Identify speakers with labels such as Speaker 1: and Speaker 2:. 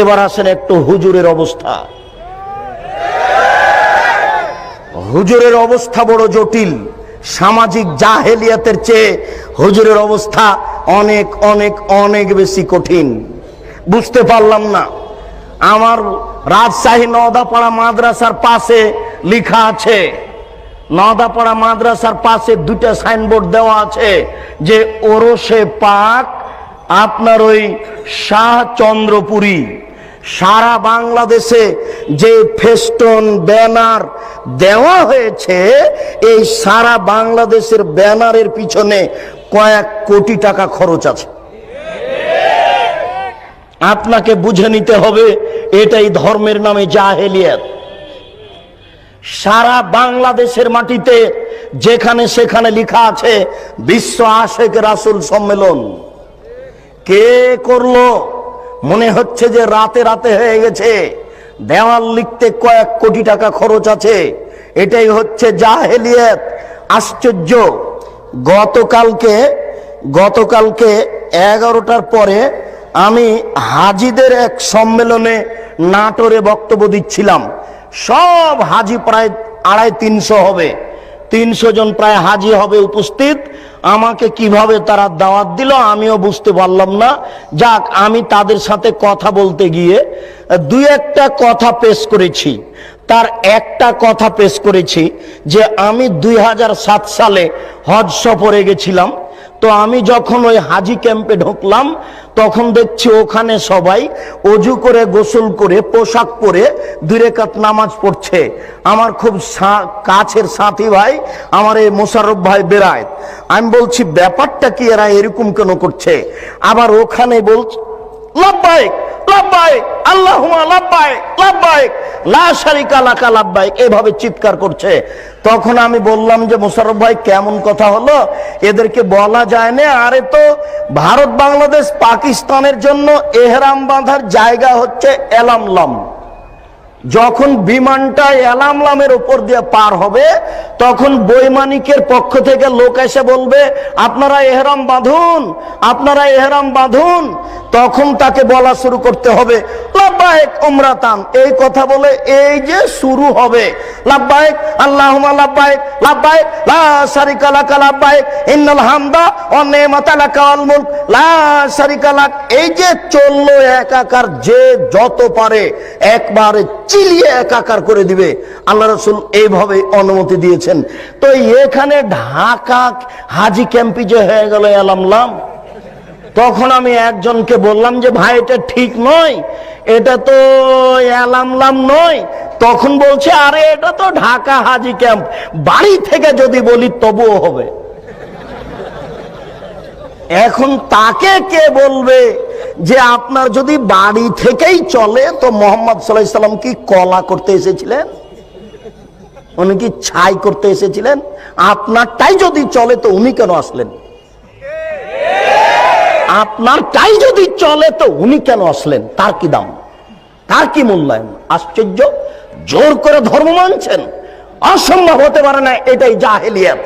Speaker 1: এবার আসেন একটু হুজুরের অবস্থা। হুজুরের অবস্থা বড় জটিল, সামাজিক জাহেলিয়াতের চেয়ে হুজুরের অবস্থা অনেক অনেক অনেক বেশি কঠিন। বুঝতে পারলাম না, আমার রাজশাহী নওদাপাড়া মাদ্রাসার পাশে লিখা আছে, নওদাপাড়া মাদ্রাসার পাশে দুটা সাইনবোর্ড দেওয়া আছে যে ওরসে পাক আপনার ওই শাহ চন্দ্রপুরী, সারা বাংলাদেশে যে ফেস্টন ব্যানার দেওয়া হয়েছে, এই সারা বাংলাদেশের ব্যানারের পিছনে কয়েক কোটি টাকা খরচ আছে। আপনাকে বুঝে নিতে হবে, এটাই ধর্মের নামে জাহেলিয়াত। সারা বাংলাদেশের মাটিতে যেখানে সেখানে লিখা আছে, বিশ্ব আশেক রাসুল সম্মেলন। কে করল? মনে হচ্ছে যে রাতে রাতে হয়ে গেছে। দেওয়াল লিখতে কয়েক কোটি টাকা খরচ আছে। এটাই হচ্ছে জাহেলিয়াত। আশ্চর্য। গতকালকে গতকালকে এগারোটার পরে আমি হাজিদের এক সম্মেলনে নাটোরে বক্তব্য দিচ্ছিলাম। সব হাজি প্রায় আড়াই তিনশো হবে। তিনশো জন প্রায় হাজি হবে উপস্থিত। আমাকে কীভাবে তারা দাওয়াত দিল আমিও বুঝতে পারলাম না। যাক, আমি তাদের সাথে কথা বলতে গিয়ে দুই একটা কথা পেশ করেছি। তার একটা কথা পেশ করেছি যে আমি দুই হাজার সাত সালে হজ সফরে গেছিলাম। তো আমি যখন ওই হাজি ক্যাম্পে ঢুকলাম, তখন দেখছি ওখানে সবাই অজু করে, গোসল করে, পোশাক পরে দুরেকাত নামাজ পড়ছে। আমার খুব কাছের সাথী ভাই, আমার এই মোশারফ ভাই বেড়ায় আমি বলছি, ব্যাপারটা কি? এরা এরকম কেন করছে? আবার ওখানে বলছে লাভবাইক এভাবে চিৎকার করছে। তখন আমি বললাম যে মোশারফ ভাই, কেমন কথা হলো? এদেরকে বলা যায় না। আরে তো, ভারত, বাংলাদেশ, পাকিস্তানের জন্য এহরাম বাঁধার জায়গা হচ্ছে এলামলাম। যখন বিমানটা এলামলামের উপর দিয়ে পার হবে, তখন বৈমানিকের পক্ষ থেকে লোক এসে বলবে, আপনারা এহরাম বাঁধুন, আপনারা এহরাম বাঁধুন। তখন তাকে বলা শুরু করতে হবে লাভবাহিক উমরাতান। এই কথা বলে এই যে শুরু হবে লাভবাহিক আল্লাহুমা লাভবাহিক লাভবাহিক লা শারিকা লাকা লাভবাহিক ইন্নাল হামদা ওয়া নি'মাতা লাকা ওয়াল মুলক। লা শারিকা লাক। এই যে চলল একাকার যে যত পারে, একবারে চিলিয়ে একাকার করে দিবে। আল্লাহ রসুল এইভাবে অনুমতি দিয়েছেন। তো এখানে ঢাকা হাজি ক্যাম্পি যে হয়ে গেল এলামলাম তখন আমি একজনকে বললাম যে, ভাই, এটা ঠিক নয়, এটা তো এলামলাম নয়। তখন বলছে, আরে, এটা তো ঢাকা হাজি ক্যাম্প, বাড়ি থেকে যদি বলি তবুও হবে। এখন তাকে কে বলবে? যে আপনার যদি বাড়ি থেকেই চলে, তো মোহাম্মদ সাল্লাহ সাল্লাম কি কলা করতে এসেছিলেন? উনি কি ছাই করতে এসেছিলেন? আপনারটাই যদি চলে, তো উনি কেন আসলেন? আপনারটাই যদি চলে, তো উনি কেন আসলেন? তার কি দাম? তার কি মূল্যায়ন? আশ্চর্য! জোর করে ধর্ম মানছেন? অসম্ভব হতে পারে না, এটাই জাহেলিয়াত।